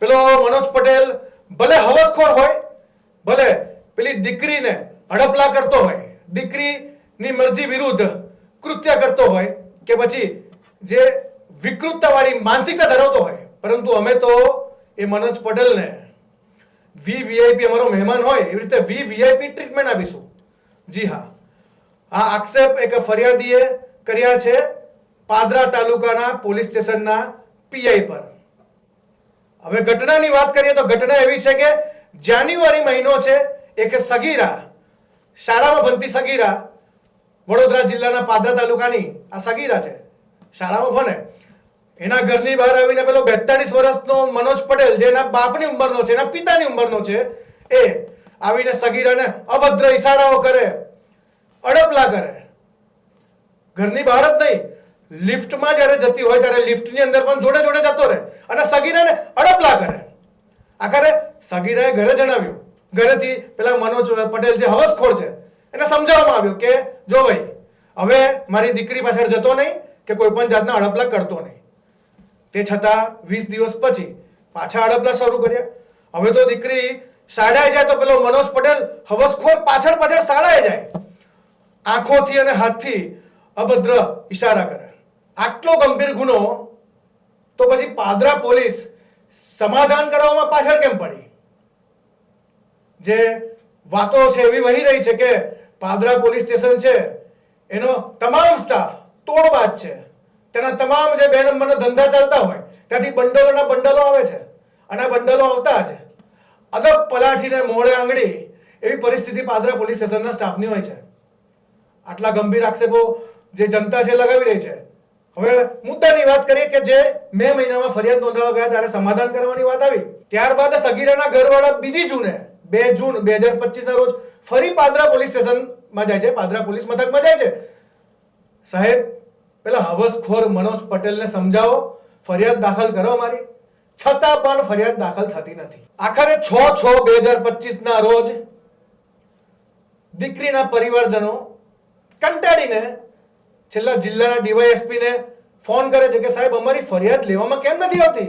પેલો મનોજ પટેલ, ભલે હવસખોર હોય, ભલે પેલી દીકરીને હડપલા કરતો હોય, દીકરીની મરજી વિરુદ્ધ કૃત્ય કરતો હોય કે પછી જે વિકૃતતાવાળી માનસિકતા ધરાવતો હોય. પરંતુ અમે તો એ મનોજ પટેલને વી વીઆઈપી અમારો મહેમાન હોય, એવી રીતે વી વીઆઈપી ટ્રીટમેન્ટ આપીશું. જી હા. આ આક્ષેપ એક ફરિયાદીએ કર્યા છે પાદરા તાલુકાના પોલીસ સ્ટેશનના પીઆઈ પર. હવે ઘટનાની વાત કરીએ તો ઘટના એવી છે કે જાન્યુઆરી મહિનો છે એક સગીરા, શાળામાં ભણતી સગીરા, વડોદરા જિલ્લાના પાદરા તાલુકાની આ સગીરા છે. શાળામાં ભણે. એના ઘરની બહાર આવીને પેલો બેતાળીસ વર્ષનો મનોજ પટેલ જે એના બાપની ઉંમરનો છે, એના પિતાની ઉંમરનો છે, એ આવીને સગીરાને અભદ્ર ઈશારાઓ કરે, અડપલા કરે. ઘરની બહાર જ નહીં લિફ્ટમાં જ્યારે જતી હોય ત્યારે લિફ્ટની અંદર પણ જોડે જોડે જતો રહે અને સગીરાને અડપલા કરે. આખરે સગીરાએ ઘરે જણાવ્યું. ઘરેથી પેલા મનોજ પટેલ જે હવસખોર છે, એને સમજાવવામાં આવ્યું કે, જો ભાઈ, હવે મારી દીકરી પાછળ જતો નહીં કે કોઈ પણ જાતના અડપલા કરતો નહીં. તે છતાં વીસ દિવસ પછી પાછા અડપલા શરૂ કર્યા. હવે તો દીકરી શાળાએ જાય તો પેલો મનોજ પટેલ હવસખોર પાછળ પાછળ શાળાએ જાય. આંખોથી અને હાથથી અભદ્ર ઈશારા કરે. આટલો ગંભીર ગુનો, તો પછી પાદરા પોલીસ સમાધાન કરવામાં પાછળ કેમ પડી? જે વાતો છે એવી વહી રહી છે કે પાદરા પોલીસ સ્ટેશન છે, એનો તમામ સ્ટાફ તોડબાજ છે. તેના તમામ જે બે નંબરના ધંધા ચાલતા હોય, ત્યાંથી બંડલોના બંડલો આવે છે, અને બંડલો આવતા જ અદબ પલાઠીને મોડે આંગળી એવી પરિસ્થિતિ પાદરા પોલીસ સ્ટેશનના સ્ટાફની હોય છે. આટલા ગંભીર આક્ષેપો જે જનતા છે લગાવી રહી છે. હવે મુદ્દાની વાત કરીએ કે જે મે મહિનામાં ફરિયાદ નોંધાવવા ગયા ત્યારે સમાધાન કરવાની વાત આવી. ત્યારબાદ સગીરાના ઘરવાળા બીજી જૂને, બે જૂન બે હજાર પચીસના રોજ ફરી પાદરા પોલીસ સ્ટેશનમાં જાય છે. પાદરા પોલીસ મથકમાં જાય છે. સાહેબ, પેલા હવસખોર મનોજ પટેલને સમજાવો, ફરિયાદ દાખલ કરો મારી. છતાં પણ ફરિયાદ દાખલ થતી નથી. આખરે છ છ બે હજાર પચીસના રોજ દીકરીના પરિવારજનો કંટાળીને છેલ્લા જિલ્લાના ડીવાયએસપીને ફોન કરે છે કે સાહેબ, અમારી ફરિયાદ લેવામાં કેમ નથી આવતી?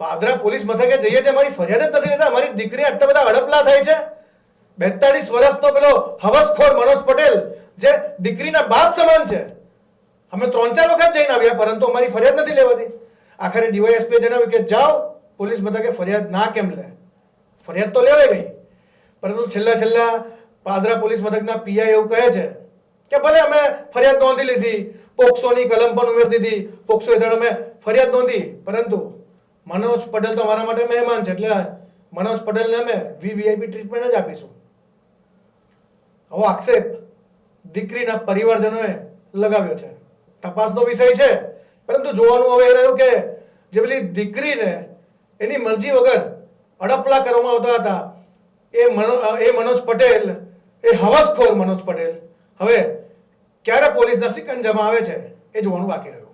પાદરા પોલીસ મથકે જઈએ છે અમારી ફરિયાદ જ નથી લેતા. અમારી દીકરી આટલા બધા હડપલા થાય છે. બેતાળીસ વર્ષનો પેલો હવસખોર મનોજ પટેલ, જે દીકરીના બાપ સમાન છે. અમે ત્રણ ચાર વખત જઈને આવ્યા, પરંતુ અમારી ફરિયાદ નથી લેવાતી. આખરે ડીવાયએસપીએ જણાવ્યું કે, જાઓ, પોલીસ મથકે ફરિયાદ ના કેમ લે? ફરિયાદ તો લેવાઈ ગઈ. પરંતુ છેલ્લા છેલ્લા પાદરા પોલીસ મથકના પીઆઈ એવું કહે છે કે ભલે અમે ફરિયાદ નોંધી લીધી, પોક્સોની કલમ પણ ઉમેરી દીધી, પોક્સો હેઠળ અમે ફરિયાદ નોંધી, પરંતુ મનોજ પટેલ તો અમારા માટે મહેમાન છે, એટલે મનોજ પટેલને અમે વીવીઆઈપી ટ્રીટમેન્ટ જ આપીશું. આવો આક્ષેપ દીકરીના પરિવારજનોએ લગાવ્યો છે. તપાસનો વિષય છે, પરંતુ જોવાનું હવે એ રહ્યું કે જે પેલી દીકરીને એની મરજી વગર અડપલા કરવામાં આવતા હતા, એ એ મનોજ પટેલ, એ હવસખોર મનોજ પટેલ હવે ક્યારે પોલીસના સિકંજામાં આવે છે એ જોવાનું બાકી રહ્યું.